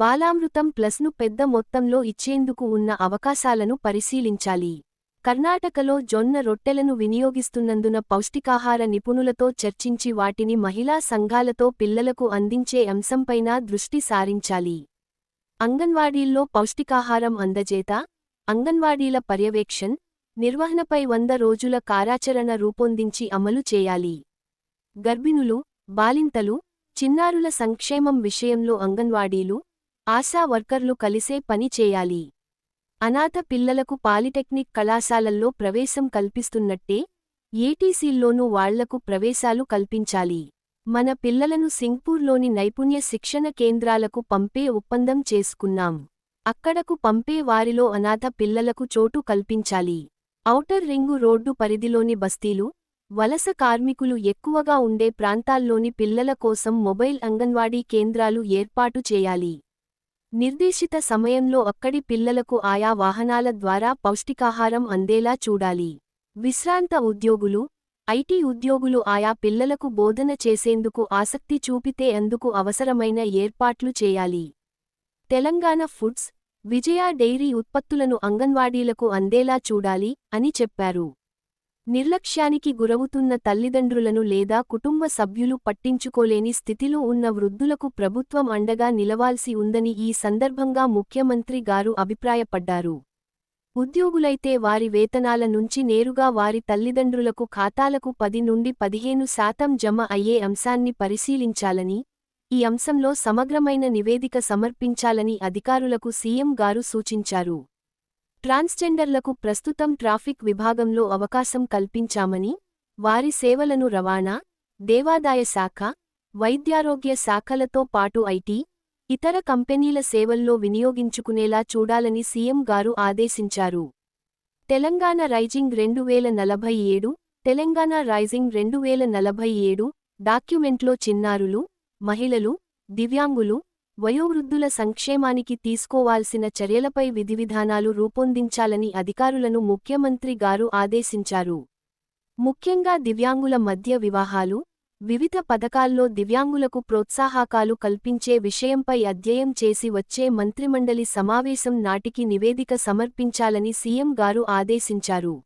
బాలామృతం ప్లస్ను పెద్ద మొత్తంలో ఇచ్చేందుకు ఉన్న అవకాశాలను పరిశీలించాలి. కర్ణాటకలో జొన్న రొట్టెలను వినియోగిస్తున్నందున పౌష్టికాహార నిపుణులతో చర్చించి వాటిని మహిళా సంఘాలతో పిల్లలకు అందించే అంశంపైన దృష్టి సారించాలి. అంగన్వాడీల్లో పౌష్టికాహారం అందజేత అంగన్వాడీల పర్యవేక్షణ్ నిర్వహణపై వంద రోజుల కారాచరణ రూపొందించి అమలు చేయాలి. గర్భిణులు బాలింతలు చిన్నారుల సంక్షేమం విషయంలో అంగన్వాడీలు ఆశా వర్కర్లు కలిసే పని చేయాలి. అనాథ పిల్లలకు పాలిటెక్నిక్ కళాశాలల్లో ప్రవేశం కల్పిస్తున్నట్టే ఏటీసీల్లోనూ వాళ్ళకు ప్రవేశాలు కల్పించాలి. మన పిల్లలను సింగ్పూర్లోని నైపుణ్య శిక్షణ కేంద్రాలకు పంపే ఒప్పందం చేసుకున్నాం. అక్కడకు పంపే వారిలో అనాథ పిల్లలకు చోటు కల్పించాలి. ఔటర్ రింగు రోడ్డు పరిధిలోని బస్తీలు వలస కార్మికులు ఎక్కువగా ఉండే ప్రాంతాల్లోని పిల్లల కోసం మొబైల్ అంగన్వాడీ కేంద్రాలు ఏర్పాటు చేయాలి. నిర్దేశిత సమయంలో అక్కడి పిల్లలకు ఆయా వాహనాల ద్వారా పౌష్టికాహారం అందేలా చూడాలి. విశ్రాంత ఉద్యోగులు ఐటీ ఉద్యోగులు ఆయా పిల్లలకు బోధన చేసేందుకు ఆసక్తి చూపితే అందుకు అవసరమైన ఏర్పాట్లు చేయాలి. తెలంగాణ ఫుడ్స్ విజయ డైరీ ఉత్పత్తులను అంగన్వాడీలకు అందేలా చూడాలి అని చెప్పారు. నిర్లక్ష్యానికి గురవుతున్న తల్లిదండ్రులను లేదా కుటుంబ సభ్యులు పట్టించుకోలేని స్థితిలో ఉన్న వృద్ధులకు ప్రభుత్వం అండగా నిలవాల్సి ఉందని ఈ సందర్భంగా ముఖ్యమంత్రి గారు అభిప్రాయపడ్డారు. ఉద్యోగులైతే వారి వేతనాల నుంచి నేరుగా వారి తల్లిదండ్రులకు ఖాతాలకు పది నుండి పదిహేను శాతం జమ అయ్యే అంశాన్ని పరిశీలించాలని ఈ అంశంలో సమగ్రమైన నివేదిక సమర్పించాలని అధికారులకు సీఎం గారు సూచించారు. ట్రాన్స్జెండర్లకు ప్రస్తుతం ట్రాఫిక్ విభాగంలో అవకాశం కల్పించామని వారి సేవలను రవాణా దేవాదాయ శాఖ వైద్యారోగ్య శాఖలతో పాటు ఐటీ ఇతర కంపెనీల సేవల్లో వినియోగించుకునేలా చూడాలని సీఎం గారు ఆదేశించారు. తెలంగాణ రైజింగ్ రెండు వేల నలభై ఏడు తెలంగాణ రైజింగ్ రెండు వేల నలభై ఏడు డాక్యుమెంట్లో చిన్నారులు మహిళలు దివ్యాంగులు వయోవృద్ధుల సంక్షేమానికి తీసుకోవాల్సిన చర్యలపై విధివిధానాలు రూపొందించాలని అధికారులను ముఖ్యమంత్రి గారు ఆదేశించారు. ముఖ్యంగా దివ్యాంగుల మధ్య వివాహాలు వివిధ పథకాల్లో దివ్యాంగులకు ప్రోత్సాహకాలు కల్పించే విషయంపై అధ్యయం చేసి వచ్చే మంత్రిమండలి సమావేశం నాటికి నివేదిక సమర్పించాలని సీఎం గారు ఆదేశించారు.